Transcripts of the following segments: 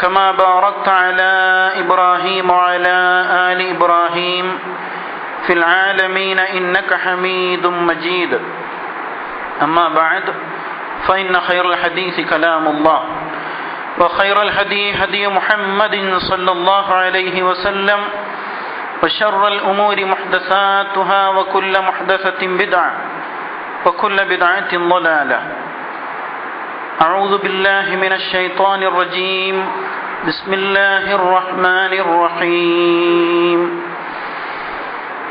كما باركت على إبراهيم وعلى آل إبراهيم في العالمين إنك حميد مجيد. أما بعد فإن خير الحديث كلام الله وخير الهدي هدي محمد صلى الله عليه وسلم وشر الأمور محدثاتها وكل محدثة بدعة وكل بدعة ضلالة. أعوذ بالله من الشيطان الرجيم. بسم الله الرحمن الرحيم.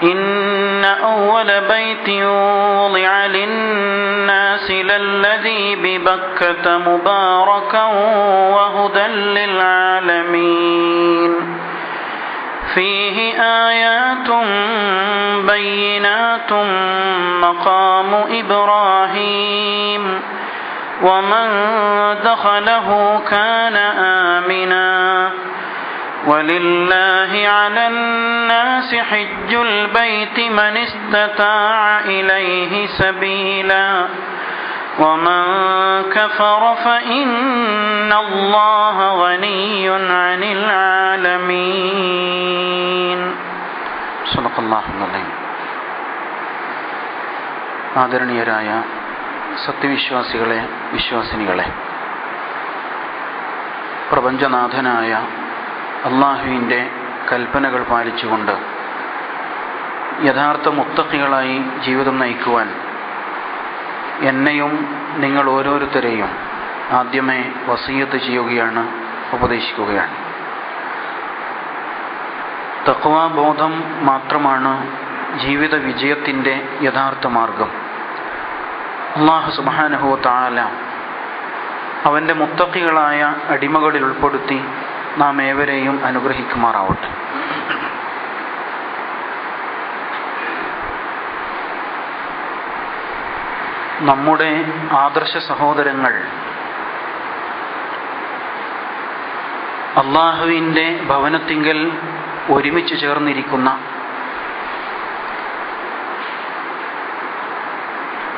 إن أول بيت وضع للناس للذي ببكة مباركا وهدى للعالمين. فيه آيات بينات مقام إبراهيم. ومن دخله كان آمنا ولله على الناس حج البيت من استطاع إليه سبيلا ومن كفر فإن الله غني عن العالمين صدق الله العظيم ആദരണീയരായ സത്യവിശ്വാസികളെ വിശ്വാസിനികളെ. പ്രപഞ്ചനാഥനായ അള്ളാഹുവിന്റെ കൽപ്പനകൾ പാലിച്ചുകൊണ്ട് യഥാർത്ഥ മുത്തക്കികളായി ജീവിതം നയിക്കുവാൻ എന്നെയും നിങ്ങൾ ഓരോരുത്തരെയും ആദ്യമേ വസീയത്ത് ചെയ്യുകയാണ് ഉപദേശിക്കുകയാണ്. തക്വാബോധം മാത്രമാണ് ജീവിത വിജയത്തിന്റെ യഥാർത്ഥ മാർഗം. അള്ളാഹു സുബാനഹു താല അവന്റെ മുത്തക്കികളായ അടിമകളിൽ ഉൾപ്പെടുത്തി നാം ഏവരെയും അനുഗ്രഹിക്കുമാറാവട്ടെ. നമ്മുടെ ആദർശ സഹോദരങ്ങൾ അള്ളാഹുവിന്റെ ഭവനത്തിങ്കൽ ഒരുമിച്ച് ചേർന്നിരിക്കുന്ന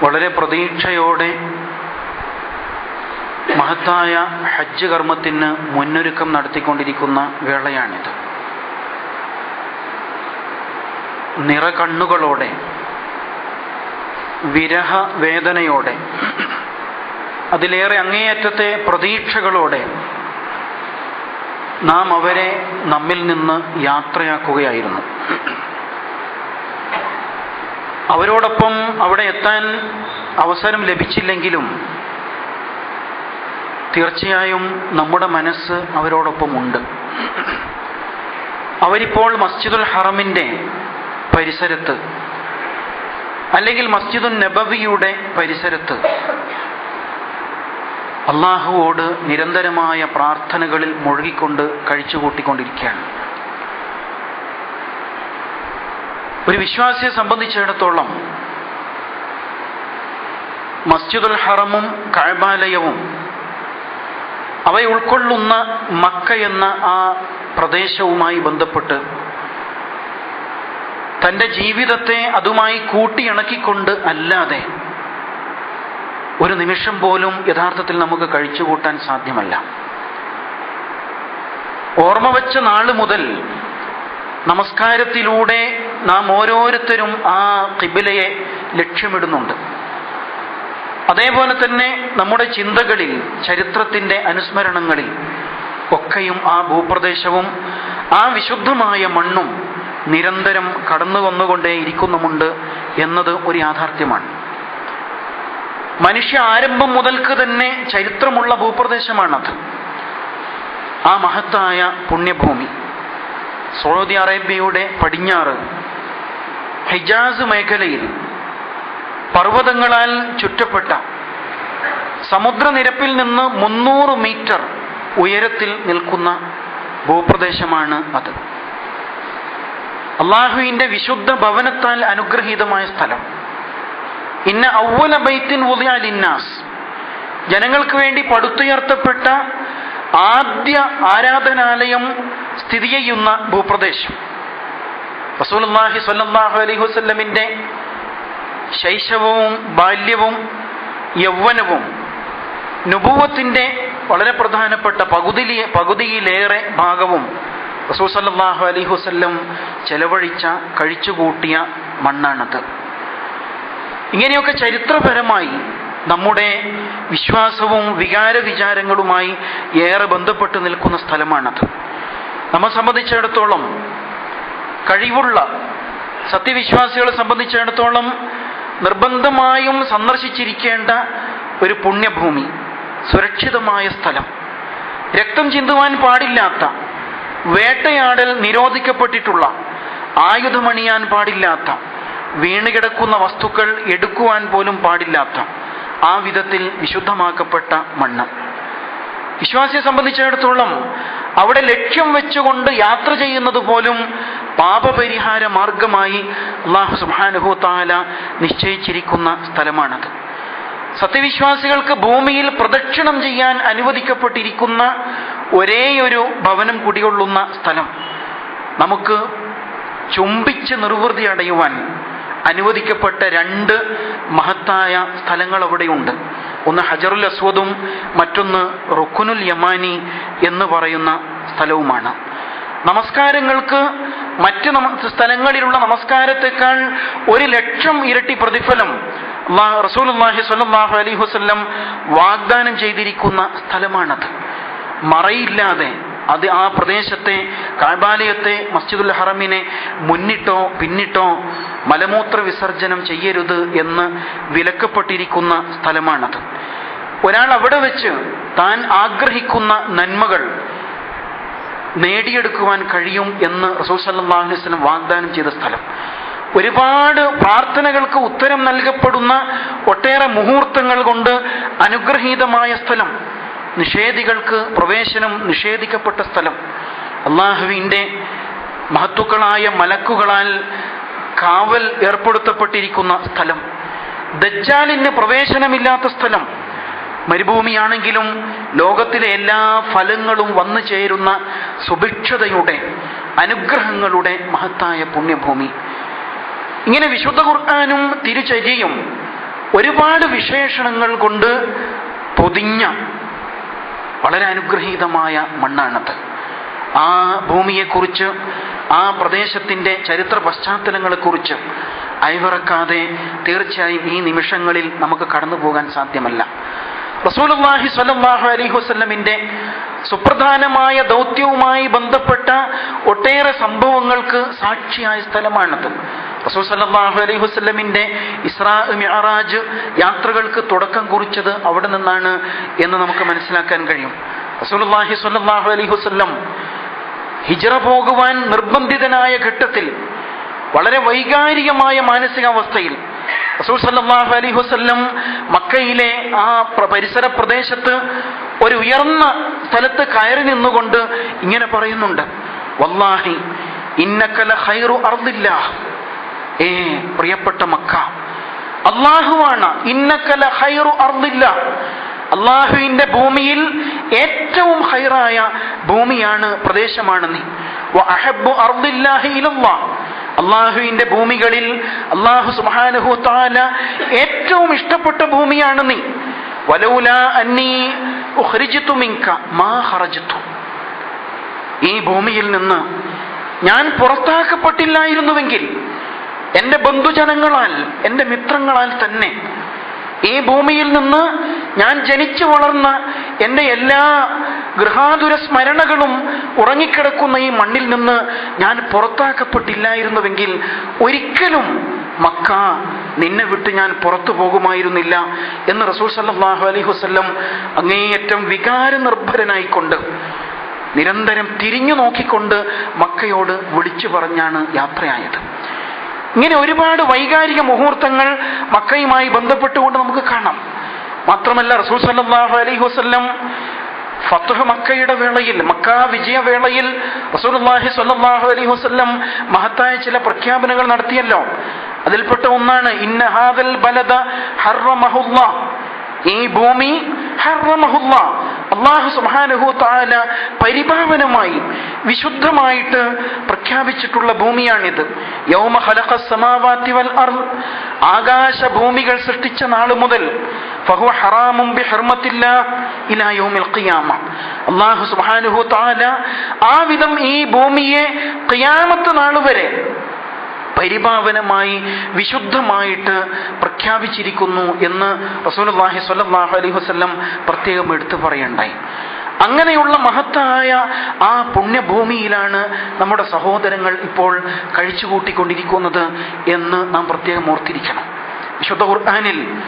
വളരെ പ്രതീക്ഷയോടെ മഹത്തായ ഹജ്ജ് കർമ്മത്തിന് മുന്നൊരുക്കം നടത്തിക്കൊണ്ടിരിക്കുന്ന വേളയാണിത്. നിറകണ്ണുകളോടെ വിരഹ വേദനയോടെ അതിലേറെ അങ്ങേയറ്റത്തെ പ്രതീക്ഷകളോടെ നാം അവരെ നമ്മിൽ നിന്ന് യാത്രയാക്കുകയായിരുന്നു. അവരോടൊപ്പം അവിടെ എത്താൻ അവസരം ലഭിച്ചില്ലെങ്കിലും തീർച്ചയായും നമ്മുടെ മനസ്സ് അവരോടൊപ്പമുണ്ട്. അവരിപ്പോൾ മസ്ജിദുൽ ഹറമിന്റെ പരിസരത്ത് അല്ലെങ്കിൽ മസ്ജിദുൽ നബവിയുടെ പരിസരത്ത് അള്ളാഹുവോട് നിരന്തരമായ പ്രാർത്ഥനകളിൽ മുഴുകിക്കൊണ്ട് കഴിച്ചുകൂട്ടിക്കൊണ്ടിരിക്കുകയാണ്. ഒരു വിശ്വാസിയെ സംബന്ധിച്ചിടത്തോളം മസ്ജിദുൽ ഹറമും കഴബാലയവും അവ ഉൾക്കൊള്ളുന്ന മക്ക എന്ന ആ പ്രദേശവുമായി ബന്ധപ്പെട്ട് തന്റെ ജീവിതത്തെ അതുമായി കൂട്ടിയിണക്കിക്കൊണ്ട് അല്ലാതെ ഒരു നിമിഷം പോലും യഥാർത്ഥത്തിൽ നമുക്ക് കഴിച്ചുകൂട്ടാൻ സാധ്യമല്ല. ഓർമ്മ വച്ച നാൾ മുതൽ നമസ്കാരത്തിലൂടെ നാം ഓരോരുത്തരും ആ കിബിലയെ ലക്ഷ്യമിടുന്നുണ്ട്. അതേപോലെ തന്നെ നമ്മുടെ ചിന്തകളിൽ ചരിത്രത്തിന്റെ അനുസ്മരണങ്ങളിൽ ഒക്കെയും ആ ഭൂപ്രദേശവും ആ വിശുദ്ധമായ മണ്ണും നിരന്തരം കടന്നു വന്നുകൊണ്ടേ ഇരിക്കുന്നുമുണ്ട് എന്നത് ഒരു യാഥാർത്ഥ്യമാണ്. മനുഷ്യ ആരംഭം മുതൽക്ക് തന്നെ ചരിത്രമുള്ള ഭൂപ്രദേശമാണത്. ആ മഹത്തായ പുണ്യഭൂമി. സൗദി അറേബ്യയുടെ പടിഞ്ഞാറ് ഹിജാസ് മേഖലയിൽ പർവതങ്ങളാൽ ചുറ്റപ്പെട്ട സമുദ്രനിരപ്പിൽ നിന്ന് മുന്നൂറ് മീറ്റർ ഉയരത്തിൽ നിൽക്കുന്ന ഭൂപ്രദേശമാണ് അത്. അള്ളാഹുവിന്റെ വിശുദ്ധ ഭവനത്താൽ അനുഗ്രഹീതമായ സ്ഥലം. ഇന്ന ഔവല ബൈത്തിൻ ഉദയാലിന്നാസ് ജനങ്ങൾക്ക് വേണ്ടി പടുത്തുയർത്തപ്പെട്ട ആദ്യ ആരാധനാലയം സ്ഥിതി ചെയ്യുന്ന ഭൂപ്രദേശം. റസൂലുള്ളാഹി സ്വല്ലല്ലാഹു അലൈഹി വസ്ല്ലമിന്റെ ശൈശവവും ബാല്യവും യൗവനവും നുപൂവത്തിന്റെ വളരെ പ്രധാനപ്പെട്ട പകുതി പകുതിയിലേറെ ഭാഗവും റസൂൽ സല്ലാഹു അലൈഹി വസല്ലം ചെലവഴിച്ച കഴിച്ചുകൂട്ടിയ മണ്ണാണത്. ഇങ്ങനെയൊക്കെ ചരിത്രപരമായി നമ്മുടെ വിശ്വാസവും വികാര വിചാരങ്ങളുമായി ഏറെ ബന്ധപ്പെട്ട് നിൽക്കുന്ന സ്ഥലമാണത്. നമ്മെ സംബന്ധിച്ചിടത്തോളം കഴിവുള്ള സത്യവിശ്വാസികളെ സംബന്ധിച്ചിടത്തോളം നിർബന്ധമായും സന്ദർശിച്ചിരിക്കേണ്ട ഒരു പുണ്യഭൂമി സുരക്ഷിതമായ സ്ഥലം. രക്തം ചിന്തുവാൻ പാടില്ലാത്ത വേട്ടയാടൽ നിരോധിക്കപ്പെട്ടിട്ടുള്ള ആയുധമണിയാൻ പാടില്ലാത്ത വീണുകിടക്കുന്ന വസ്തുക്കൾ എടുക്കുവാൻ പോലും പാടില്ലാത്ത ആ വിധത്തിൽ വിശുദ്ധമാക്കപ്പെട്ട മണ്ണ്. വിശ്വാസിയെ സംബന്ധിച്ചിടത്തോളം അവിടെ ലക്ഷ്യം വെച്ചുകൊണ്ട് യാത്ര ചെയ്യുന്നത് പോലും പാപപരിഹാര മാർഗമായി അള്ളാഹു സുബാനുഹു താല നിശ്ചയിച്ചിരിക്കുന്ന സ്ഥലമാണത്. സത്യവിശ്വാസികൾക്ക് ഭൂമിയിൽ പ്രദക്ഷിണം ചെയ്യാൻ അനുവദിക്കപ്പെട്ടിരിക്കുന്ന ഒരേയൊരു ഭവനം കുടികൊള്ളുന്ന സ്ഥലം. നമുക്ക് ചുംബിച്ച് നിർവൃതി അടയുവാൻ അനുവദിക്കപ്പെട്ട രണ്ട് മഹത്തായ സ്ഥലങ്ങൾ അവിടെയുണ്ട്. ഒന്ന് ഹജറുൽ അസ്വദും മറ്റൊന്ന് റുക്കുനുൽ യമാനി എന്ന് പറയുന്ന സ്ഥലവുമാണ്. നമസ്കാരങ്ങൾക്ക് മറ്റ് സ്ഥലങ്ങളിലുള്ള നമസ്കാരത്തെക്കാൾ ഒരു ലക്ഷം ഇരട്ടി പ്രതിഫലം അള്ളാഹി സ്വല്ലല്ലാഹു അലൈഹി വസല്ലം വാഗ്ദാനം ചെയ്തിരിക്കുന്ന സ്ഥലമാണത്. മറയില്ലാതെ അത് ആ പ്രദേശത്തെ കാബാലയത്തെ മസ്ജിദുൽ ഹറമിനെ മുന്നിട്ടോ പിന്നിട്ടോ മലമൂത്ര വിസർജനം ചെയ്യരുത് എന്ന് വിലക്കപ്പെട്ടിരിക്കുന്ന സ്ഥലമാണത്. ഒരാൾ അവിടെ വെച്ച് താൻ ആഗ്രഹിക്കുന്ന നന്മകൾ നേടിയെടുക്കുവാൻ കഴിയും എന്ന് റസൂൽ വസല്ലം വാഗ്ദാനം ചെയ്ത സ്ഥലം. ഒരുപാട് പ്രാർത്ഥനകൾക്ക് ഉത്തരം നൽകപ്പെടുന്ന ഒട്ടേറെ മുഹൂർത്തങ്ങൾ കൊണ്ട് അനുഗ്രഹീതമായ സ്ഥലം. നിഷേധികൾക്ക് പ്രവേശനം നിഷേധിക്കപ്പെട്ട സ്ഥലം. അള്ളാഹുവിന്റെ മഹത്തുക്കളായ മലക്കുകളാൽ കാവൽ ഏർപ്പെടുത്തപ്പെട്ടിരിക്കുന്ന സ്ഥലം. ദജ്ജാലിന് പ്രവേശനമില്ലാത്ത സ്ഥലം. മരുഭൂമിയാണെങ്കിലും ലോകത്തിലെ എല്ലാ ഫലങ്ങളും വന്നു ചേരുന്ന സുഭിക്ഷതയുടെ അനുഗ്രഹങ്ങളുടെ മഹത്തായ പുണ്യഭൂമി. ഇങ്ങനെ വിശുദ്ധ ഖുർആാനും തിരുചര്യയും ഒരുപാട് വിശേഷണങ്ങൾ കൊണ്ട് പൊതിഞ്ഞ വളരെ അനുഗ്രഹീതമായ മണ്ണാണത്. ആ ഭൂമിയെക്കുറിച്ച് ആ പ്രദേശത്തിന്റെ ചരിത്ര പശ്ചാത്തലങ്ങളെക്കുറിച്ച് അയവിറക്കാതെ തീർച്ചയായും ഈ നിമിഷങ്ങളിൽ നമുക്ക് കടന്നു പോകാൻ സാധ്യമല്ല. റസൂലുള്ളാഹി സ്വല്ലല്ലാഹു അലൈഹി വസ്ലമിന്റെ സുപ്രധാനമായ ദൗത്യവുമായി ബന്ധപ്പെട്ട ഒട്ടേറെ സംഭവങ്ങൾക്ക് സാക്ഷിയായ സ്ഥലമാണത്. റസൂൽ സല്ലാഹു അലൈഹി വസല്ലമിന്റെ ഇസ്രാ മിഅറാജ് യാത്രകൾക്ക് തുടക്കം കുറിച്ചത് അവിടെ നിന്നാണ് എന്ന് നമുക്ക് മനസ്സിലാക്കാൻ കഴിയും. റസൂലുള്ളാഹി സ്വല്ലല്ലാഹു അലൈഹി വസല്ലം ഹിജറ പോകുവാൻ നിർബന്ധിതനായ ഘട്ടത്തിൽ വളരെ വൈകാരികമായ മാനസികാവസ്ഥയിൽ റസൂൽ സല്ലാഹു അലൈഹി വസല്ലം മക്കയിലെ ആ പരിസര പ്രദേശത്ത് ഒരു ഉയർന്ന സ്ഥലത്ത് കയറി നിന്നുകൊണ്ട് ഇങ്ങനെ പറയുന്നുണ്ട്. വല്ലാഹി ഇന്നക്കല ഹൈറു അർദില്ല ഏ പ്രിയപ്പെട്ട മക്ക അള്ളാഹുവാണ്. ഇന്നക്കല ഹൈറു അർദില്ല. അള്ളാഹുവിന്റെ ഭൂമിയിൽ ഏറ്റവും ഹൈറായ ഭൂമിയാണ് പ്രദേശമാണ് നീ. അഹബു അർദില്ലാഹി അള്ളാഹുവിന്റെ ഭൂമികളിൽ അള്ളാഹു സുഹാനഹു താല ഏറ്റവും ഇഷ്ടപ്പെട്ട ഭൂമിയാണ് നീ. വലൗല അന്നീ മാ ഹറജിത്തു ഈ ഭൂമിയിൽ നിന്ന് ഞാൻ പുറത്താക്കപ്പെട്ടില്ലായിരുന്നുവെങ്കിൽ എന്റെ ബന്ധുജനങ്ങളാൽ എന്റെ മിത്രങ്ങളാൽ തന്നെ ഈ ഭൂമിയിൽ നിന്ന് ഞാൻ ജനിച്ചു വളർന്ന എന്റെ എല്ലാ ഗൃഹാതുര സ്മരണകളും ഉറങ്ങിക്കിടക്കുന്ന ഈ മണ്ണിൽ നിന്ന് ഞാൻ പുറത്താക്കപ്പെട്ടില്ലായിരുന്നുവെങ്കിൽ ഒരിക്കലും മക്ക നിന്നെ വിട്ട് ഞാൻ പുറത്തു പോകുമായിരുന്നില്ല എന്ന് റസൂൽ സല്ലാഹു അലൈഹി വസല്ലം അങ്ങേയറ്റം വികാര നിർഭരനായിക്കൊണ്ട് നിരന്തരം തിരിഞ്ഞു നോക്കിക്കൊണ്ട് മക്കയോട് വിളിച്ചു പറഞ്ഞാണ് യാത്രയായത്. ഇങ്ങനെ ഒരുപാട് വൈകാരിക മുഹൂർത്തങ്ങൾ മക്കയുമായി ബന്ധപ്പെട്ടുകൊണ്ട് നമുക്ക് കാണാം. മാത്രമല്ല റസൂൽ സല്ലാഹു അലൈഹി വസ്ല്ലം ഫത്തുഹ് മക്കയുടെ വേളയിൽ മക്ക വിജയവേളയിൽ റസൂലുള്ളാഹി സ്വല്ലല്ലാഹു അലൈഹി വസല്ലം മഹത്തായ ചില പ്രഖ്യാപനങ്ങൾ നടത്തിയല്ലോ. അതിൽപ്പെട്ട ഒന്നാണ് ഇന്ന ഹാദൽ ബലദ ഹർറമഹുല്ലാ ഈ ഭൂമി അള്ളാഹു സുബ്ഹാനഹു തആല പരിപാവനമായി വിശുദ്ധമായിട്ട് പ്രഖ്യാപിച്ചിട്ടുള്ള ഭൂമിയാണിത്. യൗമ ഖലഖ സമാവാത്തി വൽ അർ ആകാശ ഭൂമികൾ സൃഷ്ടിച്ച നാൾ മുതൽ ഫഹു ഹറാമും ബി ഹർമത്തില്ലാ ഇലാ യൗമിൽ ഖിയാമ. അള്ളാഹു സുബ്ഹാനഹു താല ആ വിധം ഈ ഭൂമിയെ ഖിയാമത്ത് നാൾ വരെ പരിപാവനമായി വിശുദ്ധമായിട്ട് പ്രഖ്യാപിച്ചിരിക്കുന്നു എന്ന് റസൂലുള്ളാഹി സ്വല്ലാഹു അലൈഹി വസല്ലം പ്രത്യേകം എടുത്തു പറയണ്ടായി. അങ്ങനെയുള്ള മഹത്തായ ആ പുണ്യഭൂമിയിലാണ് നമ്മുടെ സഹോദരങ്ങൾ ഇപ്പോൾ കഴിച്ചുകൂട്ടിക്കൊണ്ടിരിക്കുന്നത് എന്ന് നാം പ്രത്യേകം ഓർത്തിരിക്കണം. വിശുദ്ധ ഖുർആനിൽ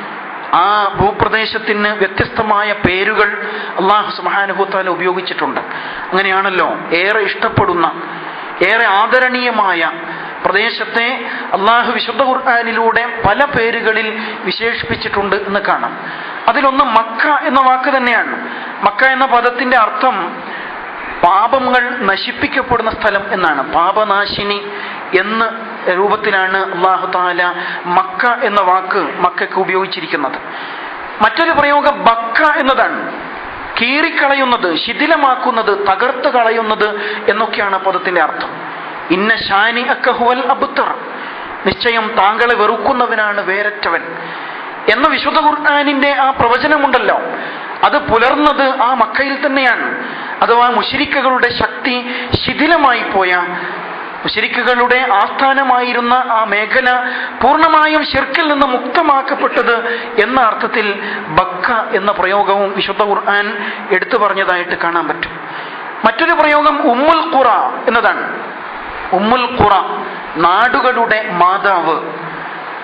ആ ഭൂപ്രദേശത്തിന് വ്യത്യസ്തമായ പേരുകൾ അള്ളാഹു സുബ്ഹാനഹു ഉപയോഗിച്ചിട്ടുണ്ട്. അങ്ങനെയാണല്ലോ ഏറെ ഇഷ്ടപ്പെടുന്ന ഏറെ ആദരണീയമായ പ്രദേശത്തെ അള്ളാഹു വിശുദ്ധ ഖുർആാനിലൂടെ പല പേരുകളിൽ വിശേഷിപ്പിച്ചിട്ടുണ്ട് എന്ന് കാണാം. അതിലൊന്ന് മക്ക എന്ന വാക്ക് തന്നെയാണ്. മക്ക എന്ന പദത്തിന്റെ അർത്ഥം പാപങ്ങൾ നശിപ്പിക്കപ്പെടുന്ന സ്ഥലം എന്നാണ്. പാപനാശിനി എന്ന രൂപത്തിലാണ് അള്ളാഹു താല മക്ക എന്ന വാക്ക് മക്കയ്ക്ക് ഉപയോഗിച്ചിരിക്കുന്നത്. മറ്റൊരു പ്രയോഗം ബക്ക എന്നതാണ്. കീറിക്കളയുന്നത് ശിഥിലമാക്കുന്നത് തകർത്ത് കളയുന്നത് എന്നൊക്കെയാണ് പദത്തിന്റെ അർത്ഥം. ഇന്ന ഷാനി അക്കഹുവൽ അബുത്തർ നിശ്ചയം താങ്കളെ വെറുക്കുന്നവനാണ് വേരറ്റവൻ. എന്ന വിശുദ്ധ ഖുർആാനിന്റെ ആ പ്രവചനമുണ്ടല്ലോ. അത് പുലർന്നത് ആ മക്കയിൽ തന്നെയാണ്. അഥവാ മുഷിരിക്കകളുടെ ശക്തി ശിഥിലമായി പോയ മുഷിരിക്കുകളുടെ ആസ്ഥാനമായിരുന്ന ആ മേഖല പൂർണമായും ഷിർക്കിൽ നിന്ന് മുക്തമാക്കപ്പെട്ടത് എന്ന അർത്ഥത്തിൽ ബക്ക എന്ന പ്രയോഗവും വിശുദ്ധ ഖുർആൻ എടുത്തു പറഞ്ഞതായിട്ട് കാണാൻ പറ്റും. മറ്റൊരു പ്രയോഗം ഉമ്മുൽ ഖുറ എന്നതാണ്. ഉമ്മുൽ ഖുറ നാടുകളുടെ മാതാവ്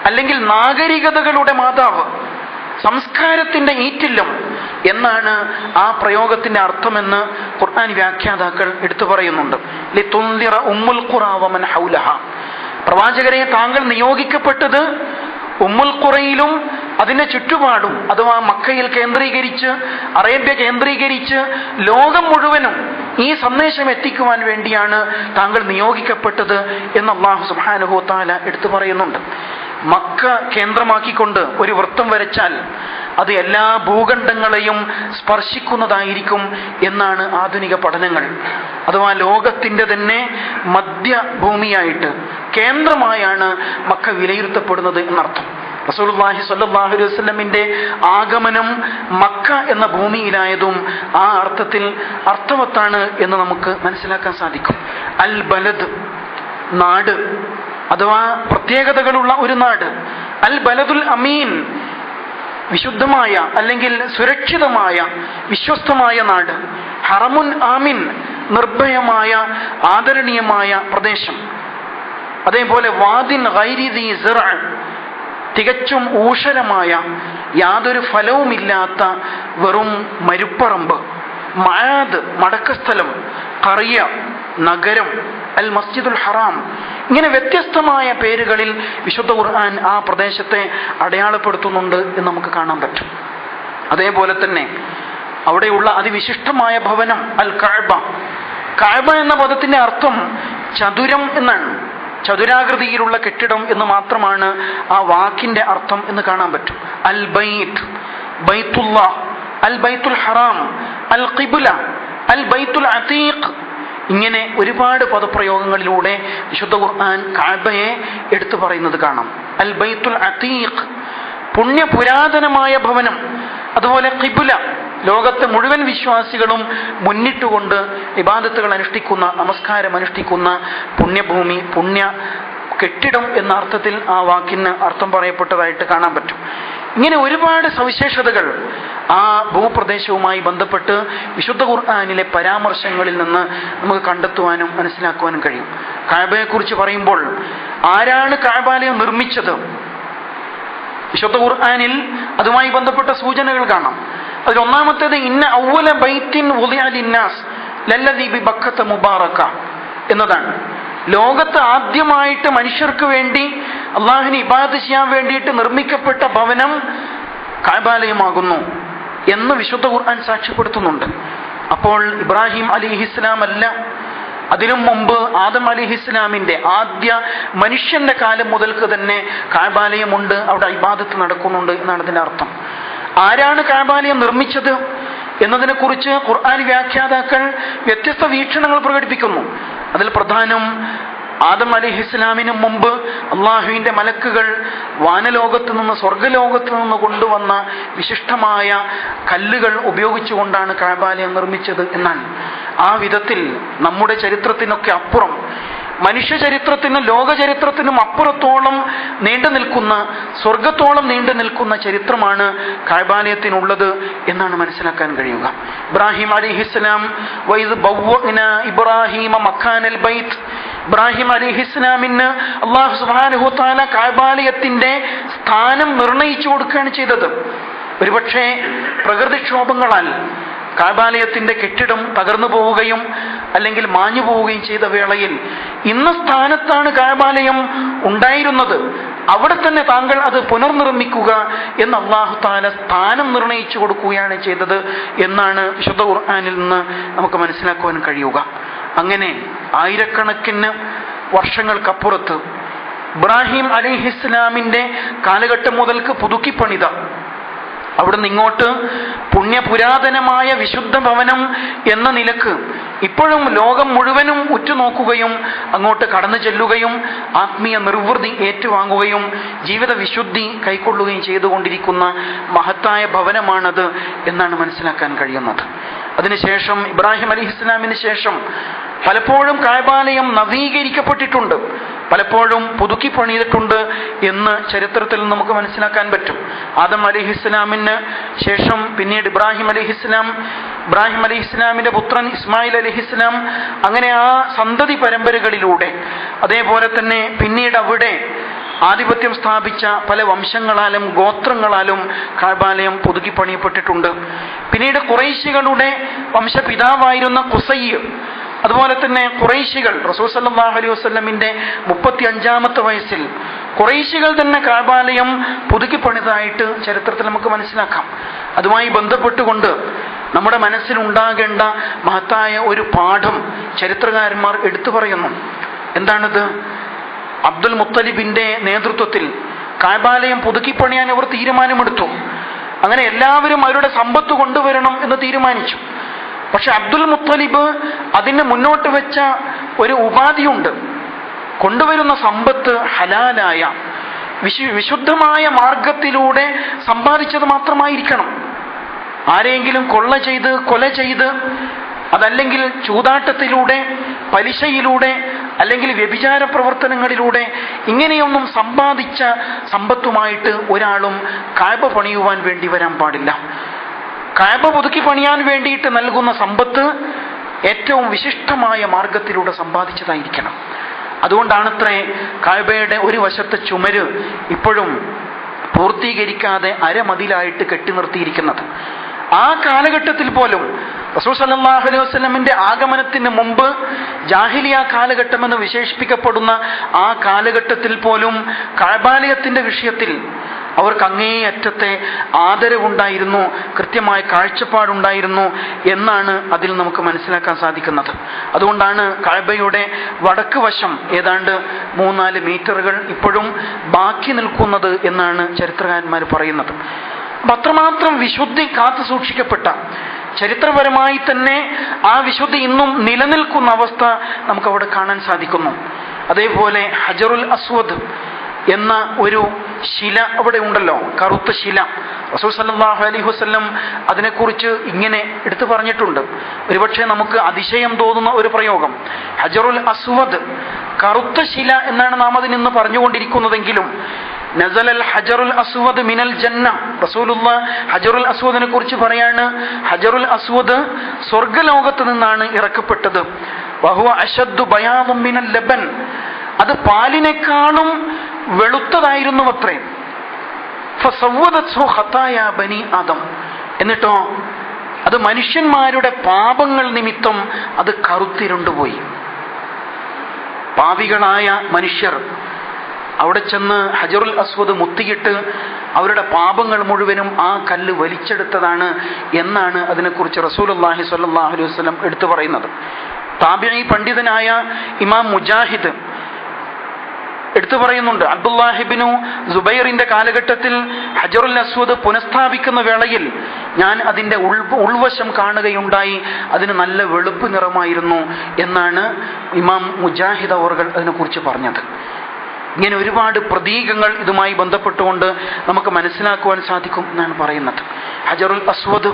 അല്ലെങ്കിൽ നാഗരികതകളുടെ മാതാവ് സംസ്കാരത്തിന്റെ ഈറ്റില്ലം എന്നാണ് ആ പ്രയോഗത്തിന്റെ അർത്ഥമെന്ന് ഖുർആൻ വ്യാഖ്യാതാക്കൾ എടുത്തു പറയുന്നുണ്ട്. ഉമ്മുൽ ഖുറാവമൻ ഹൗലഹ. പ്രവാചകരെ താങ്കൾ നിയോഗിക്കപ്പെട്ടത് ഉമ്മുൽ ഖുറയിലും അതിന്റെ ചുറ്റുപാടും അഥവാ മക്കയിൽ കേന്ദ്രീകരിച്ച് അറേബ്യ കേന്ദ്രീകരിച്ച് ലോകം മുഴുവനും ഈ സന്ദേശം എത്തിക്കുവാൻ വേണ്ടിയാണ് താങ്കൾ നിയോഗിക്കപ്പെട്ടത് എന്ന് അള്ളാഹു സുബാനുഹു താല എടുത്തു പറയുന്നുണ്ട്. മക്ക കേന്ദ്രമാക്കിക്കൊണ്ട് ഒരു വൃത്തം വരച്ചാൽ അത് എല്ലാ ഭൂഖണ്ഡങ്ങളെയും സ്പർശിക്കുന്നതായിരിക്കും എന്നാണ് ആധുനിക പഠനങ്ങൾ. അഥവാ ലോകത്തിന്റെ തന്നെ മധ്യഭൂമിയായിട്ട് കേന്ദ്രമായാണ് മക്ക വിലയിരുത്തപ്പെടുന്നത് എന്നർത്ഥം. റസൂലുള്ളാഹി സ്വല്ലല്ലാഹു അലൈഹി വസല്ലമിന്റെ ആഗമനം മക്ക എന്ന ഭൂമിയിലായതും ആ അർത്ഥത്തിൽ അർത്ഥവത്താണ് എന്ന് നമുക്ക് മനസ്സിലാക്കാൻ സാധിക്കും. അൽ ബലദ് നാട് അഥവാ പ്രത്യേകതകളുള്ള ഒരു നാട്. അൽ ബലദുൽ അമീൻ വിശുദ്ധമായ അല്ലെങ്കിൽ സുരക്ഷിതമായ വിശ്വസ്തമായ നാട്. ഹറമുൻ ആമിൻ നിർഭയമായ ആദരണീയമായ പ്രദേശം. അതേപോലെ വാദിൻ സിറ തികച്ചും ഊഷരമായ യാതൊരു ഫലവുമില്ലാത്ത വെറും മരുപ്പറമ്പ് മഴാദ് മടക്കസ്ഥലം കറിയ നഗരം അൽ മസ്ജിദുൽ ഹറാം. ഇങ്ങനെ വ്യത്യസ്തമായ പേരുകളിൽ വിശുദ്ധ ഖുർആൻ ആ പ്രദേശത്തെ അടയാളപ്പെടുത്തുന്നുണ്ട് എന്ന് നമുക്ക് കാണാൻ പറ്റും. അതേപോലെ തന്നെ അവിടെയുള്ള അതിവിശിഷ്ടമായ ഭവനം അൽ കാഴ്ബ. കാഴ്ബ എന്ന പദത്തിന്റെ അർത്ഥം ചതുരം എന്നാണ്. ചതുരാകൃതിയിലുള്ള കെട്ടിടം എന്ന് മാത്രമാണ് ആ വാക്കിന്റെ അർത്ഥം എന്ന് കാണാൻ പറ്റും. അൽ ബൈത്ത് ബൈത്തുള്ള അൽ ബൈത്തുൽ ഹറാം അൽ ഖിബുല അൽ ബൈത്തുൽ അതീഖ്. ഇങ്ങനെ ഒരുപാട് പദപ്രയോഗങ്ങളിലൂടെ വിശുദ്ധ ഖുർആൻ കാബയെ എടുത്തു പറയുന്നത് കാണാം. അൽ ബൈത്തുൽ അതീഖ് പുണ്യപുരാതനമായ ഭവനം അതുപോലെ ഖിബുല ലോകത്തെ മുഴുവൻ വിശ്വാസികളും മുന്നിട്ടുകൊണ്ട് ഇബാദത്തുകൾ അനുഷ്ഠിക്കുന്ന നമസ്കാരം അനുഷ്ഠിക്കുന്ന പുണ്യഭൂമി പുണ്യ കെട്ടിടം എന്ന അർത്ഥത്തിൽ ആ വാക്കിന് അർത്ഥം പറയപ്പെട്ടതായിട്ട് കാണാൻ പറ്റും. ഇങ്ങനെ ഒരുപാട് സവിശേഷതകൾ ആ ഭൂപ്രദേശവുമായി ബന്ധപ്പെട്ട് വിശുദ്ധ ഖുർആാനിലെ പരാമർശങ്ങളിൽ നിന്ന് നമുക്ക് കണ്ടെത്തുവാനും മനസ്സിലാക്കുവാനും കഴിയും. കാബയെക്കുറിച്ച് പറയുമ്പോൾ ആരാണ് കാബാലയം നിർമ്മിച്ചത്? വിശുദ്ധ ഖുർആാനിൽ അതുമായി ബന്ധപ്പെട്ട സൂചനകൾ കാണാം. അതിൽ ഒന്നാമത്തേത് ഇന്ന ഔവല ബൈത്തിൻ ഉദയാലിന്നാസ് ലല്ലദീ ബി ബക്കത്ത മുബാറക്ക എന്നതാണ്. ലോകത്ത് ആദ്യമായിട്ട് മനുഷ്യർക്ക് വേണ്ടി അള്ളാഹിന് ഇബാദത്ത് ചെയ്യാൻ വേണ്ടിയിട്ട് നിർമ്മിക്കപ്പെട്ട ഭവനം കാബാലയമാകുന്നു എന്ന് വിശുദ്ധ ഖുർആൻ സാക്ഷ്യപ്പെടുത്തുന്നുണ്ട്. അപ്പോൾ ഇബ്രാഹിം അലിഹിസ്ലാം അല്ല അതിനു മുമ്പ് ആദം അലിഹിസ്ലാമിന്റെ ആദ്യ മനുഷ്യന്റെ കാലം മുതൽക്ക് തന്നെ കാബാലയമുണ്ട് അവിടെ ഇബാദത്ത് നടക്കുന്നുണ്ട് എന്നാണ് അതിന്റെ അർത്ഥം. ആരാണ് കാബാലയം നിർമ്മിച്ചത് എന്നതിനെക്കുറിച്ച് ഖുർആൻ വ്യാഖ്യാതാക്കൾ വ്യത്യസ്ത വീക്ഷണങ്ങൾ പ്രകടിപ്പിക്കുന്നു. അതിൽ പ്രധാനം ആദം അലി ഇസ്ലാമിന് മുമ്പ് അള്ളാഹുവിന്റെ മലക്കുകൾ വാനലോകത്ത് നിന്ന് സ്വർഗലോകത്ത് നിന്ന് കൊണ്ടുവന്ന വിശിഷ്ടമായ കല്ലുകൾ ഉപയോഗിച്ചുകൊണ്ടാണ് കാബാലയം നിർമ്മിച്ചത് എന്നാണ്. ആ വിധത്തിൽ നമ്മുടെ ചരിത്രത്തിനൊക്കെ അപ്പുറം മനുഷ്യ ചരിത്രത്തിനും ലോക ചരിത്രത്തിനും അപ്പുറത്തോളം നീണ്ടു നിൽക്കുന്ന സ്വർഗത്തോളം നീണ്ടു നിൽക്കുന്ന ചരിത്രമാണ് കായബാലയത്തിനുള്ളത് എന്നാണ് മനസ്സിലാക്കാൻ കഴിയുക. ഇബ്രാഹിം അലിഹിസ്ലാം ഇബ്രാഹിമ മക്കാനൽ ബൈത്ത്. ഇബ്രാഹിം അലിഹിസ്ലാമിന് അള്ളാഹു സുബാനുഹു താല കാബാലയത്തിന്റെ സ്ഥാനം നിർണയിച്ചു കൊടുക്കുകയാണ് ചെയ്തത്. ഒരുപക്ഷെ പ്രകൃതിക്ഷോഭങ്ങളാൽ കാബാലയത്തിന്റെ കെട്ടിടം തകർന്നു പോവുകയും അല്ലെങ്കിൽ മാഞ്ഞു പോവുകയും ചെയ്ത വേളയിൽ ഇന്ന സ്ഥാനത്താണ് കാബാലയം ഉണ്ടായിരുന്നത്. അവിടെ തന്നെ താങ്കൾ അത് പുനർനിർമ്മിക്കുക എന്ന് അള്ളാഹു താല സ്ഥാനം നിർണയിച്ചു കൊടുക്കുകയാണ് ചെയ്തത് എന്നാണ് വിശുദ്ധ ഖുർആാനിൽ നിന്ന് നമുക്ക് മനസ്സിലാക്കുവാൻ കഴിയുക. അങ്ങനെ ആയിരക്കണക്കിന് വർഷങ്ങൾക്കപ്പുറത്ത് ഇബ്രാഹിം അലിഹിസ്ലാമിന്റെ കാലഘട്ടം മുതൽക്ക് പുതുക്കിപ്പണിത. അവിടുന്ന് ഇങ്ങോട്ട് പുണ്യപുരാതനമായ വിശുദ്ധ ഭവനം എന്ന നിലയ്ക്ക് ഇപ്പോഴും ലോകം മുഴുവനും ഉറ്റുനോക്കുകയും അങ്ങോട്ട് കടന്നു ചെല്ലുകയും ആത്മീയ നിർവൃതി ഏറ്റുവാങ്ങുകയും ജീവിത വിശുദ്ധി കൈക്കൊള്ളുകയും ചെയ്തുകൊണ്ടിരിക്കുന്ന മഹത്തായ ഭവനമാണത് എന്നാണ് മനസ്സിലാക്കാൻ കഴിയുന്നത്. അതിനുശേഷം ഇബ്രാഹിം അലി ഇസ്ലാമിന് ശേഷം പലപ്പോഴും കായബാലയം നവീകരിക്കപ്പെട്ടിട്ടുണ്ട്. പലപ്പോഴും പുതുക്കി പണിതിട്ടുണ്ട് എന്ന് ചരിത്രത്തിൽ നമുക്ക് മനസ്സിലാക്കാൻ പറ്റും. ആദം അലിഹിസ്ലാമിന് ശേഷം പിന്നീട് ഇബ്രാഹിം അലിഹിസ്ലാം ഇബ്രാഹിം അലിഹിസ്ലാമിന്റെ പുത്രൻ ഇസ്മായിൽ അലിഹിസ്ലാം അങ്ങനെ ആ സന്തതി പരമ്പരകളിലൂടെ അതേപോലെ തന്നെ പിന്നീട് അവിടെ ആധിപത്യം സ്ഥാപിച്ച പല വംശങ്ങളാലും ഗോത്രങ്ങളാലും കാബാലയം പുതുക്കി പണിയപ്പെട്ടിട്ടുണ്ട്. പിന്നീട് കുറേശികളുടെ വംശപിതാവായിരുന്ന കുസയ്യ് അതുപോലെ തന്നെ കുറേശികൾ റസൂൽ സല്ലാഹു അലൈഹി വസ്ലമിന്റെ മുപ്പത്തി അഞ്ചാമത്തെ വയസ്സിൽ കുറേശികൾ തന്നെ കാബാലയം പുതുക്കി പണിതായിട്ട് ചരിത്രത്തിൽ നമുക്ക് മനസ്സിലാക്കാം. അതുമായി ബന്ധപ്പെട്ടുകൊണ്ട് നമ്മുടെ മനസ്സിലുണ്ടാകേണ്ട മഹത്തായ ഒരു പാഠം ചരിത്രകാരന്മാർ എടുത്തു പറയുന്നു. എന്താണിത്? അബ്ദുൽ മുത്തലിബിന്റെ നേതൃത്വത്തിൽ കാബാലയം പുതുക്കിപ്പണിയാൻ അവർ തീരുമാനമെടുത്തു. അങ്ങനെ എല്ലാവരും അവരുടെ സമ്പത്ത് കൊണ്ടുവരണം എന്ന് തീരുമാനിച്ചു. പക്ഷെ അബ്ദുൽ മുത്തലിബ് അതിന് മുന്നോട്ട് വെച്ച ഒരു ഉപാധിയുണ്ട്. കൊണ്ടുവരുന്ന സമ്പത്ത് ഹലാലായ വിശു വിശുദ്ധമായ മാർഗത്തിലൂടെ സമ്പാദിച്ചത് മാത്രമായിരിക്കണം. ആരെങ്കിലും കൊള്ള ചെയ്ത് കൊല ചെയ്ത് അതല്ലെങ്കിൽ ചൂതാട്ടത്തിലൂടെ പലിശയിലൂടെ അല്ലെങ്കിൽ വ്യഭിചാര പ്രവർത്തനങ്ങളിലൂടെ ഇങ്ങനെയൊന്നും സമ്പാദിച്ച സമ്പത്തുമായിട്ട് ഒരാളും കായ്പ പണിയുവാൻ വേണ്ടി വരാൻ പാടില്ല. കായബ പുതുക്കി പണിയാൻ വേണ്ടിയിട്ട് നൽകുന്ന സമ്പത്ത് ഏറ്റവും വിശിഷ്ടമായ മാർഗത്തിലൂടെ സമ്പാദിച്ചതായിരിക്കണം. അതുകൊണ്ടാണത്രേ കായബയുടെ ഒരു വശത്തെ ചുമര് ഇപ്പോഴും പൂർത്തീകരിക്കാതെ അരമതിലായിട്ട് കെട്ടി നിർത്തിയിരിക്കുന്നത്. ആ കാലഘട്ടത്തിൽ പോലും റസൂൽ സല്ലാഹു അലൈഹി വസ്ലമിന്റെ ആഗമനത്തിന് മുമ്പ് ജാഹിലിയ കാലഘട്ടം എന്ന് വിശേഷിപ്പിക്കപ്പെടുന്ന ആ കാലഘട്ടത്തിൽ പോലും കാബാലയത്തിന്റെ വിഷയത്തിൽ അവർക്ക് അങ്ങേയറ്റത്തെ ആദരവുണ്ടായിരുന്നു കൃത്യമായ കാഴ്ചപ്പാടുണ്ടായിരുന്നു എന്നാണ് അതിൽ നമുക്ക് മനസ്സിലാക്കാൻ സാധിക്കുന്നത്. അതുകൊണ്ടാണ് കഴബയുടെ വടക്ക് വശം ഏതാണ്ട് മൂന്നാൽ മീറ്ററുകൾ ഇപ്പോഴും ബാക്കി നിൽക്കുന്നത് എന്നാണ് ചരിത്രകാരന്മാർ പറയുന്നത്. അത്രമാത്രം വിശുദ്ധി കാത്തു സൂക്ഷിക്കപ്പെട്ട ചരിത്രപരമായി തന്നെ ആ വിശുദ്ധി ഇന്നും നിലനിൽക്കുന്ന അവസ്ഥ നമുക്ക് അവിടെ കാണാൻ സാധിക്കുന്നു. അതേപോലെ ഹജറുൽ അസ്വദ് എന്ന ഒരു ശില അവിടെ ഉണ്ടല്ലോ കറുത്ത ശില. റസൂൽ സല്ലാഹു അലൈഹി വസ്ലം അതിനെക്കുറിച്ച് ഇങ്ങനെ എടുത്തു പറഞ്ഞിട്ടുണ്ട്. ഒരുപക്ഷെ നമുക്ക് അതിശയം തോന്നുന്ന ഒരു പ്രയോഗം. ഹജറുൽ അസ്വദ് കറുത്ത ശില എന്നാണ് നാം അതിൽ നിന്ന് പറഞ്ഞുകൊണ്ടിരിക്കുന്നതെങ്കിലും നസലൽ ഹജറുൽ അസ്വദ് മിനൽ ജന്ന. റസൂലുള്ള ഹജറുൽ അസ്വദിനെ കുറിച്ച് പറയാണ്. ഹജറുൽ അസ്വദ് സ്വർഗലോകത്ത് നിന്നാണ് ഇറക്കപ്പെട്ടത്. വഹുവ അഷദ്ദു ബയാദും മിനൽ ലബൻ. അത് പാലിനേക്കാളും വെളുത്തതായിരുന്നു അത്രേ. ബനി ആദം. എന്നിട്ടോ അത് മനുഷ്യന്മാരുടെ പാപങ്ങൾ നിമിത്തം അത് കറുത്തിരുണ്ടുപോയി. പാവികളായ മനുഷ്യർ അവിടെ ചെന്ന് ഹജറുൽ അസ്വദ് മുത്തിയിട്ട് അവരുടെ പാപങ്ങൾ മുഴുവനും ആ കല്ല് വലിച്ചെടുത്തതാണ് എന്നാണ് അതിനെക്കുറിച്ച് റസൂലുള്ളാഹി സ്വല്ലല്ലാഹു അലൈഹി വസ്ലം എടുത്തു പറയുന്നത്. താബിഈ പണ്ഡിതനായ ഇമാം മുജാഹിദ് എടുത്തു പറയുന്നുണ്ട് അബ്ദുല്ലാഹിബിനു ജുബൈറിന്റെ കാലഘട്ടത്തിൽ ഹജറുൽ അസ്വദ് പുനഃസ്ഥാപിക്കുന്ന വേളയിൽ ഞാൻ അതിന്റെ ഉൾ ഉൾവശം കാണുകയുണ്ടായി അതിന് നല്ല വെളുപ്പ് നിറമായിരുന്നു എന്നാണ് ഇമാം മുജാഹിദ് അവർ അതിനെക്കുറിച്ച് പറഞ്ഞത്. ഇങ്ങനെ ഒരുപാട് പ്രതീകങ്ങൾ ഇതുമായി ബന്ധപ്പെട്ടുകൊണ്ട് നമുക്ക് മനസ്സിലാക്കുവാൻ സാധിക്കും എന്നാണ് പറയുന്നത്. ഹജറുൽ അസ്വദ്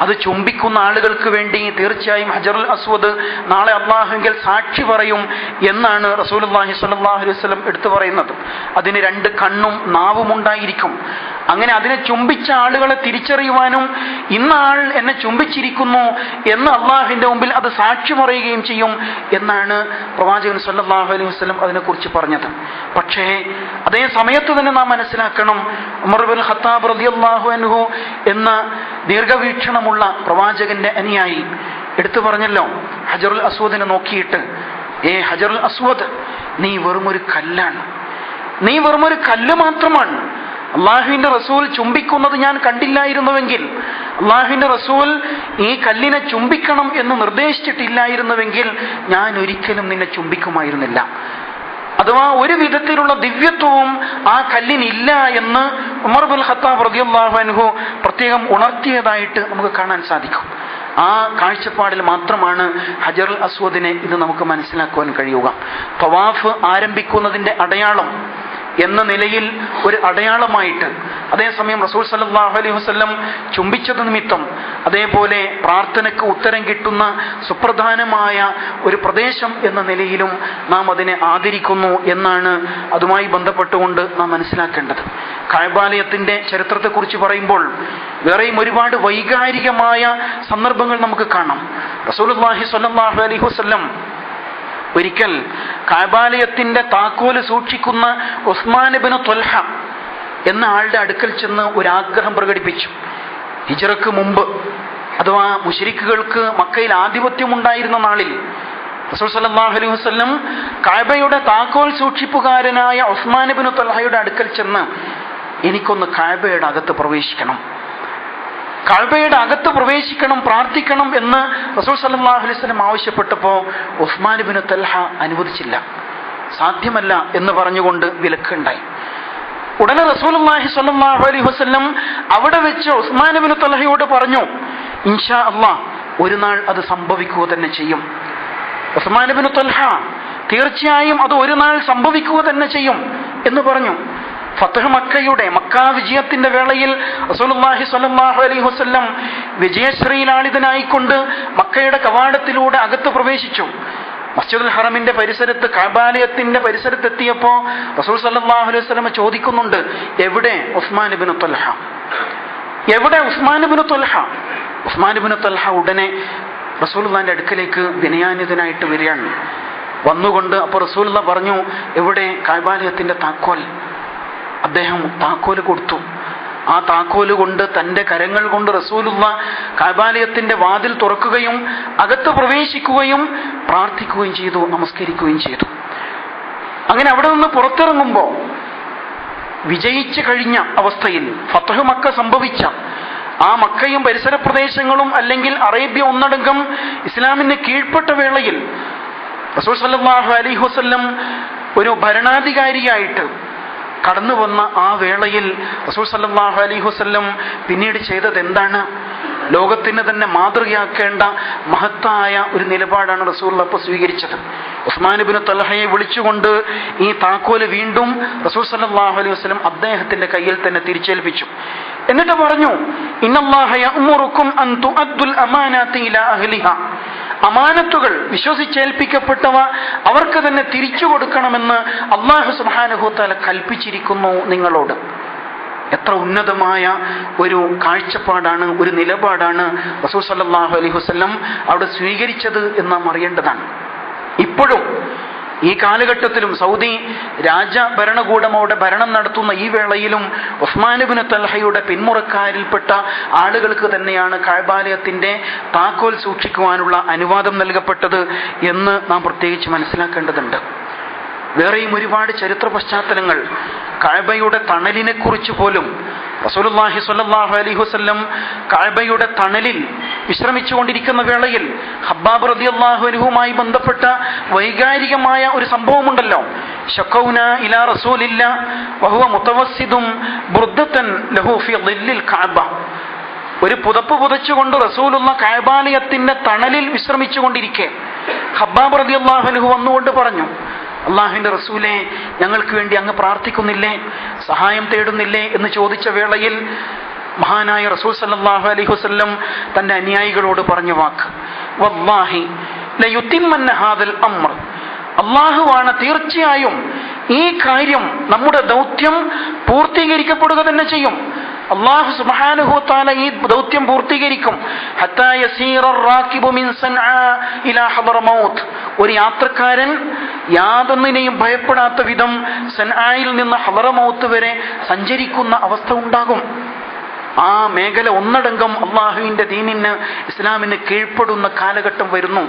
അത് ചുംബിക്കുന്ന ആളുകൾക്ക് വേണ്ടി തീർച്ചയായും ഹജറുൽ അസ്വദ് നാളെ അള്ളാഹുങ്കിൽ സാക്ഷി പറയും എന്നാണ് റസൂലുള്ളാഹി അള്ളാഹി അലൈഹി വസല്ലം എടുത്തു പറയുന്നത്. അതിന് രണ്ട് കണ്ണും നാവും ഉണ്ടായിരിക്കും അങ്ങനെ അതിനെ ചുംബിച്ച ആളുകളെ തിരിച്ചറിയുവാനും ഇന്നാൾ എന്നെ ചുംബിച്ചിരിക്കുന്നു എന്ന് അള്ളാഹുവിന്റെ മുമ്പിൽ അത് സാക്ഷി പറയുകയും ചെയ്യും എന്നാണ് പ്രവാചകൻ സല്ലാഹു അലൈഹി വസ്ലം അതിനെക്കുറിച്ച് പറഞ്ഞത്. പക്ഷേ അതേ സമയത്ത് തന്നെ നാം മനസ്സിലാക്കണം ഉമർ ഖത്താബ് റതി അള്ളാഹു അനുഹു എന്ന ദീർഘവീക്ഷണമുള്ള പ്രവാചകന്റെ അനിയായി. എടുത്തു പറഞ്ഞല്ലോ ഹജറുൽ അസ്വദിനെ നോക്കിയിട്ട് ഏ ഹജറുൽ അസ്വദ് നീ വെറുമൊരു കല്ലാണ്. നീ വെറുമൊരു കല്ല് മാത്രമാണ്. അള്ളാഹുവിന്റെ റസൂൽ ചുംബിക്കുന്നത് ഞാൻ കണ്ടില്ലായിരുന്നുവെങ്കിൽ അള്ളാഹുവിന്റെ റസൂൽ ഈ കല്ലിനെ ചുംബിക്കണം എന്ന് നിർദ്ദേശിച്ചിട്ടില്ലായിരുന്നുവെങ്കിൽ ഞാൻ ഒരിക്കലും നിന്നെ ചുംബിക്കുമായിരുന്നില്ല. അഥവാ ഒരു വിധത്തിലുള്ള ദിവ്യത്വവും ആ കല്ലിനില്ല എന്ന് ഉമർ ബുൽ ഖത്താബ് അൻഹു പ്രത്യേകം ഉണർത്തിയതായിട്ട് നമുക്ക് കാണാൻ സാധിക്കും. ആ കാഴ്ചപ്പാടിൽ മാത്രമാണ് ഹജറുൽ അസ്വദിനെ ഇത് നമുക്ക് മനസ്സിലാക്കുവാൻ കഴിയുക. തവാഫ് ആരംഭിക്കുന്നതിന്റെ അടയാളം എന്ന നിലയിൽ ഒരു അടയാളമായിട്ട് അതേസമയം റസൂൽ സല്ലാഹു അലൈഹി വസല്ലം ചുംബിച്ചത് നിമിത്തം അതേപോലെ പ്രാർത്ഥനയ്ക്ക് ഉത്തരം കിട്ടുന്ന സുപ്രധാനമായ ഒരു പ്രദേശം എന്ന നിലയിലും നാം അതിനെ ആദരിക്കുന്നു എന്നാണ് അതുമായി ബന്ധപ്പെട്ടുകൊണ്ട് നാം മനസ്സിലാക്കേണ്ടത്. കായബാലയത്തിന്റെ ചരിത്രത്തെക്കുറിച്ച് പറയുമ്പോൾ വേറെയും ഒരുപാട് വൈകാരികമായ സന്ദർഭങ്ങൾ നമുക്ക് കാണാം. സ്വല്ലല്ലാഹു അലൈഹി വസല്ലം ഒരിക്കൽ കാബാലയത്തിന്റെ താക്കോൽ സൂക്ഷിക്കുന്ന ഉസ്മാനബിന് തൊൽഹ എന്ന ആളുടെ അടുക്കൽ ചെന്ന് ഒരു ആഗ്രഹം പ്രകടിപ്പിച്ചു. ഹിജറക്ക് മുമ്പ് അഥവാ മുഷരിക്കുകൾക്ക് മക്കയിൽ ആധിപത്യം ഉണ്ടായിരുന്ന നാളിൽ റസൂൽ സല്ലല്ലാഹു അലൈഹി വസല്ലം കാബയുടെ താക്കോൽ സൂക്ഷിപ്പുകാരനായ ഉസ്മാൻ ഉസ്മാനബിന് തൊൽഹയുടെ അടുക്കൽ ചെന്ന് എനിക്കൊന്ന് കാബയുടെ അകത്ത് പ്രവേശിക്കണം. കഅബയുടെ അകത്ത് പ്രവേശിക്കണം പ്രാർത്ഥിക്കണം എന്ന് റസൂൽ സല്ലല്ലാഹു അലൈഹി വസല്ലം ആവശ്യപ്പെട്ടപ്പോൾ ഉസ്മാൻ ബിൻ തൽഹ അനുവദിച്ചില്ല. സാധ്യമല്ല എന്ന് പറഞ്ഞുകൊണ്ട് വിലക്കുണ്ടായി. ഉടനെ റസൂലുള്ളാഹി സ്വല്ലാഹു അലൈഹി വസല്ലം അവിടെ വെച്ച് ഉസ്മാൻ ബിൻ തൽഹയോട് പറഞ്ഞു ഇൻഷാ അള്ളാ ഒരു നാൾ അത് സംഭവിക്കുക തന്നെ ചെയ്യും. ഉസ്മാൻ ബിൻ തൽഹ തീർച്ചയായും അത് ഒരു നാൾ സംഭവിക്കുക തന്നെ ചെയ്യും എന്ന് പറഞ്ഞു. ഫത്തഹ് മക്കയുടെ മക്ക വിജയത്തിന്റെ വേളയിൽ റസൂലുള്ളാഹി സ്വല്ലല്ലാഹു അലൈഹി വസല്ലം വിജയശ്രീലാളിതനായിക്കൊണ്ട് മക്കയുടെ കവാടത്തിലൂടെ അകത്ത് പ്രവേശിച്ചു. മസ്ജിദുൽ ഹറമിന്റെ പരിസരത്ത് കാബാലയത്തിന്റെ പരിസരത്ത് എത്തിയപ്പോ റസൂൽ സല്ലല്ലാഹു അലൈഹി വസല്ലം ചോദിക്കുന്നുണ്ട് എവിടെ ഉസ്മാൻ ഇബ്നു തൽഹ? എവിടെ ഉസ്മാൻ ഇബ്നു തൽഹ? ഉസ്മാൻ ഇബ്നു തൽഹ ഉടനെ റസൂലുള്ളാഹിന്റെ അടുക്കലേക്ക് വിനയാനിതനായിട്ട് വരികയാണ്. വന്നുകൊണ്ട് അപ്പോൾ റസൂലുള്ള പറഞ്ഞു എവിടെ കാബാലയത്തിന്റെ താക്കോൽ? അദ്ദേഹം താക്കോൽ കൊടുത്തു. ആ താക്കോൽ കൊണ്ട് തന്റെ കരങ്ങൾ കൊണ്ട് റസൂലുള്ള കാബാലയത്തിന്റെ വാതിൽ തുറക്കുകയും അകത്ത് പ്രവേശിക്കുകയും പ്രാർത്ഥിക്കുകയും ചെയ്തു നമസ്കരിക്കുകയും ചെയ്തു. അങ്ങനെ അവിടെ നിന്ന് പുറത്തിറങ്ങുമ്പോൾ വിജയിച്ചു കഴിഞ്ഞ അവസ്ഥയിൽ ഫത്തഹ് മക്ക സംഭവിച്ച ആ മക്കയും പരിസര പ്രദേശങ്ങളും അല്ലെങ്കിൽ അറേബ്യ ഒന്നടങ്കം ഇസ്ലാമിന് കീഴ്പ്പെട്ട വേളയിൽ റസൂൽ സല്ലാഹു അലൈഹി വസല്ലം ഒരു ഭരണാധികാരിയായിട്ട് കടന്നു വന്ന ആ വേളയിൽ റസൂൽ സല്ലാഹു അലി വസല്ലം പിന്നീട് ചെയ്തത് എന്താണ്? ലോകത്തിന് തന്നെ മാതൃകയാക്കേണ്ട മഹത്തായ ഒരു നിലപാടാണ് റസൂൽ അപ്പോൾ സ്വീകരിച്ചത്. ഉസ്മാൻ ബിൻ തലഹയെ വിളിച്ചുകൊണ്ട് ഈ താക്കോൽ വീണ്ടും റസൂൽ സല്ലാഹു അലൈഹി വസ്ലം അദ്ദേഹത്തിന്റെ കയ്യിൽ തന്നെ തിരിച്ചേൽപ്പിച്ചു. എന്നിട്ട് പറഞ്ഞു ഇന്നല്ലാഹ അൻ തുഅദ്ദുൽ അമാനാതി ഇലാ അഹ്ലിഹ. അമാനത്തുകൾ വിശ്വസിച്ചേൽപ്പിക്കപ്പെട്ടവ അവർക്ക് തന്നെ തിരിച്ചു കൊടുക്കണമെന്ന് അള്ളാഹു സുബാനുഭൂത്താല കൽപ്പിച്ചിരിക്കുന്നു നിങ്ങളോട്. എത്ര ഉന്നതമായ ഒരു കാഴ്ചപ്പാടാണ് ഒരു നിലപാടാണ് റസൂൽ സല്ലാഹു അലൈഹി വസ്ലം അവിടെ സ്വീകരിച്ചത് എന്ന് നാം അറിയേണ്ടതാണ്. ഇപ്പോഴും ഈ കാലഘട്ടത്തിലും സൗദി രാജ ഭരണകൂടമോടെ ഭരണം നടത്തുന്ന ഈ വേളയിലും ഉസ്മാനുബിന് തൽഹയുടെ പിന്മുറക്കാരിൽപ്പെട്ട ആളുകൾക്ക് തന്നെയാണ് കാഴ്ബാലയത്തിന്റെ താക്കോൽ സൂക്ഷിക്കുവാനുള്ള അനുവാദം നൽകപ്പെട്ടത് എന്ന് നാം പ്രത്യേകിച്ച് മനസ്സിലാക്കേണ്ടതുണ്ട്. വേറെയും ഒരുപാട് ചരിത്ര പശ്ചാത്തലങ്ങൾ. കാഴ്ബയുടെ തണലിനെ കുറിച്ച് പോലും റസൂലുള്ളാഹി സ്വല്ലല്ലാഹു അലൈഹി വസല്ലം കാഴ്ബയുടെ തണലിൽ വിശ്രമിച്ചുകൊണ്ടിരിക്കുന്ന വേളയിൽ ഹബ്ബാബ് റളിയല്ലാഹു അൻഹുമായി ബന്ധപ്പെട്ട വൈകാരികമായ ഒരു സംഭവമുണ്ടല്ലോ. ഷക്കൗന ഇലാ റസൂലില്ല വഹുവ മുതവസ്സിദും ബുർദത്തൻ ലഹു ഫി ളിൽ കഅബ. ഒരു പുതപ്പ് പുതച്ചുകൊണ്ട് റസൂലുള്ള കായബാലയത്തിന്റെ തണലിൽ വിശ്രമിച്ചുകൊണ്ടിരിക്കെ. ഹബ്ബാബ് റളിയല്ലാഹു അൻഹു വന്നുകൊണ്ട് പറഞ്ഞു അള്ളാഹുവിന്റെ റസൂലെ ഞങ്ങൾക്ക് വേണ്ടി അങ്ങ് പ്രാർത്ഥിക്കുന്നില്ലേ? സഹായം തേടുന്നില്ലേ? എന്ന് ചോദിച്ച വേളയിൽ മഹാനായ റസൂൽ സല്ലാഹു അലൈഹി വസല്ലം തന്റെ അനുയായികളോട് പറഞ്ഞ വാക്ക് അള്ളാഹുവാണ് തീർച്ചയായും ഈ കാര്യം നമ്മുടെ ദൗത്യം പൂർത്തീകരിക്കപ്പെടുക തന്നെ ചെയ്യും. അള്ളാഹു സുബാനുഹൂത്താല ഈ ദൗത്യം പൂർത്തീകരിക്കും. ഒരു യാത്രക്കാരൻ യാതൊന്നിനെയും ഭയപ്പെടാത്ത വിധം സൻആയിൽ നിന്ന് ഹബറമൗത്ത് വരെ സഞ്ചരിക്കുന്ന അവസ്ഥ ഉണ്ടാകും. ആ മേഖല ഒന്നടങ്കം അള്ളാഹുവിന്റെ ദീനിന് ഇസ്ലാമിന് കീഴ്പ്പെടുന്ന കാലഘട്ടം വരുന്നു.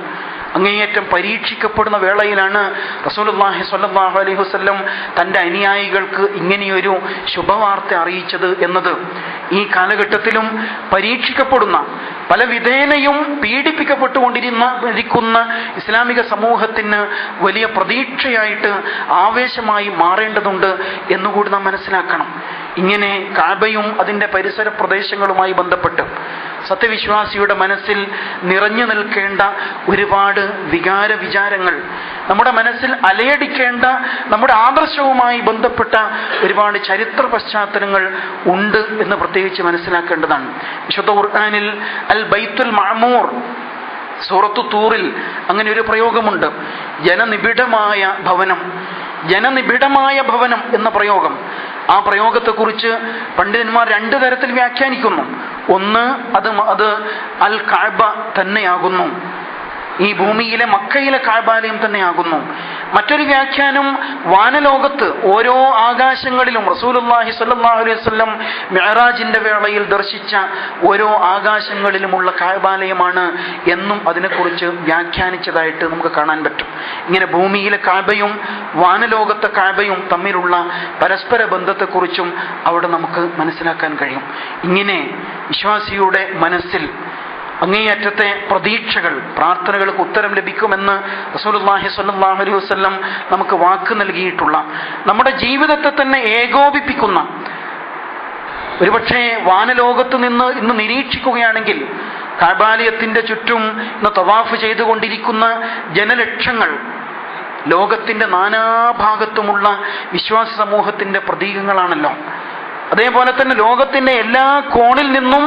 അങ്ങേയറ്റം പരീക്ഷിക്കപ്പെടുന്ന വേളയിലാണ് റസൂലുള്ളാഹി സ്വല്ലല്ലാഹു അലൈഹി വസല്ലം തന്റെ അനുയായികൾക്ക് ഇങ്ങനെയൊരു ശുഭവാർത്ത അറിയിച്ചത് എന്നത്. ഈ കാലഘട്ടത്തിലും പരീക്ഷിക്കപ്പെടുന്ന പല വിധേനയും പീഡിപ്പിക്കപ്പെട്ടുകൊണ്ടിരുന്ന ഇരിക്കുന്ന ഇസ്ലാമിക സമൂഹത്തിന് വലിയ പ്രതീക്ഷയായിട്ട് ആവേശമായി മാറേണ്ടതുണ്ട് എന്നുകൂടി നാം മനസ്സിലാക്കണം. ഇങ്ങനെ കാബയും അതിന്റെ പരിസര പ്രദേശങ്ങളുമായി ബന്ധപ്പെട്ട് സത്യവിശ്വാസിയുടെ മനസ്സിൽ നിറഞ്ഞു നിൽക്കേണ്ട ഒരുപാട് വികാര വിചാരങ്ങൾ നമ്മുടെ മനസ്സിൽ അലയടിക്കേണ്ട നമ്മുടെ ആദർശവുമായി ബന്ധപ്പെട്ട ഒരുപാട് ചരിത്ര പശ്ചാത്തലങ്ങൾ ഉണ്ട് എന്ന് പ്രത്യേകിച്ച് മനസ്സിലാക്കേണ്ടതാണ്. വിശുദ്ധ ഖുർആാനിൽ അൽ ബൈത്തുൽ മാമൂർ സൂറത്തു തൂറിൽ അങ്ങനെ ഒരു പ്രയോഗമുണ്ട്. ജനനിബിഡമായ ഭവനം ജനനിബിഡമായ ഭവനം എന്ന പ്രയോഗം. ആ പ്രയോഗത്തെ കുറിച്ച് പണ്ഡിതന്മാർ രണ്ടു തരത്തിൽ വ്യാഖ്യാനിക്കുന്നു. ഒന്ന് അത് അത് അൽ കാഴ്ബ തന്നെയാകുന്നു. ഈ ഭൂമിയിലെ മക്കയിലെ കാഴ്ബാലയം തന്നെയാകുന്നു. മറ്റൊരു വ്യാഖ്യാനം വാനലോകത്ത് ഓരോ ആകാശങ്ങളിലും റസൂലുല്ലാഹി സല്ലാഹു അലൈഹി വസല്ലം മെഹറാജിന്റെ വേളയിൽ ദർശിച്ച ഓരോ ആകാശങ്ങളിലുമുള്ള കാഴ്ബാലയമാണ് എന്നും അതിനെക്കുറിച്ച് വ്യാഖ്യാനിച്ചതായിട്ട് നമുക്ക് കാണാൻ പറ്റും. ഇങ്ങനെ ഭൂമിയിലെ കാഴ്ബയും വാനലോകത്തെ കാഴ്ബയും തമ്മിലുള്ള പരസ്പര ബന്ധത്തെക്കുറിച്ചും അവിടെ നമുക്ക് മനസ്സിലാക്കാൻ കഴിയും. ഇങ്ങനെ വിശ്വാസിയുടെ മനസ്സിൽ അങ്ങേയറ്റത്തെ പ്രതീക്ഷകൾ പ്രാർത്ഥനകൾക്ക് ഉത്തരം ലഭിക്കുമെന്ന് റസൂലുള്ളാഹി സ്വല്ലല്ലാഹു അലൈഹി വസല്ലം നമുക്ക് വാക്ക് നൽകിയിട്ടുള്ള നമ്മുടെ ജീവിതത്തെ തന്നെ ഏകോപിപ്പിക്കുന്ന ഒരുപക്ഷെ വാനലോകത്ത് നിന്ന് ഇന്ന് നിരീക്ഷിക്കുകയാണെങ്കിൽ കാബാലയത്തിന്റെ ചുറ്റും ഇന്ന് തവാഫ് ചെയ്തുകൊണ്ടിരിക്കുന്ന ജനലക്ഷങ്ങൾ ലോകത്തിന്റെ നാനാഭാഗത്തുമുള്ള വിശ്വാസ സമൂഹത്തിന്റെ പ്രതീകങ്ങളാണല്ലോ. അതേപോലെ തന്നെ ലോകത്തിന്റെ എല്ലാ കോണിൽ നിന്നും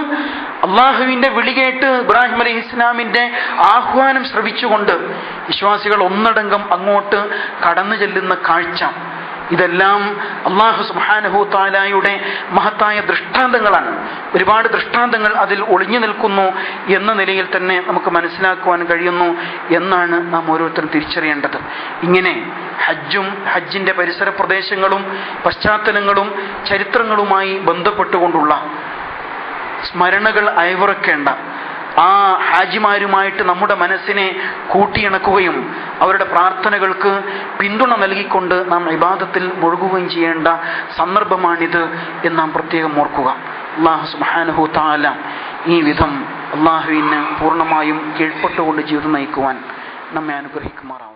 അള്ളാഹുവിന്റെ വിളികേട്ട് ഇബ്രാഹിം അലി ഇസ്ലാമിന്റെ ആഹ്വാനം ശ്രവിച്ചുകൊണ്ട് വിശ്വാസികൾ ഒന്നടങ്കം അങ്ങോട്ട് കടന്നു ചെല്ലുന്ന കാഴ്ച. ഇതെല്ലാം അള്ളാഹു സുബാനഹു താലായുടെ മഹത്തായ ദൃഷ്ടാന്തങ്ങളാണ്. ഒരുപാട് ദൃഷ്ടാന്തങ്ങൾ അതിൽ ഒളിഞ്ഞു നിൽക്കുന്നു എന്ന നിലയിൽ തന്നെ നമുക്ക് മനസ്സിലാക്കുവാൻ കഴിയുന്നു എന്നാണ് നാം ഓരോരുത്തരും തിരിച്ചറിയേണ്ടത്. ഇങ്ങനെ ഹജ്ജും ഹജ്ജിന്റെ പരിസര പ്രദേശങ്ങളും പശ്ചാത്തലങ്ങളും ചരിത്രങ്ങളുമായി ബന്ധപ്പെട്ടുകൊണ്ടുള്ള സ്മരണകൾ അയവിറക്കേണ്ട ആ ഹാജിമാരുമായിട്ട് നമ്മുടെ മനസ്സിനെ കൂട്ടിയിണക്കുകയും അവരുടെ പ്രാർത്ഥനകൾക്ക് പിന്തുണ നൽകിക്കൊണ്ട് നാം ഇബാദത്തിൽ മുഴുകുകയും ചെയ്യേണ്ട സന്ദർഭമാണിത് എന്ന് നാം പ്രത്യേകം ഓർക്കുക. അള്ളാഹു സുബാനഹു താല ഈ വിധം അള്ളാഹുവിന് പൂർണമായും കീഴ്പ്പെട്ടുകൊണ്ട് ജീവിതം നയിക്കുവാൻ നമ്മെ അനുഗ്രഹിക്കുമാറാവട്ടെ.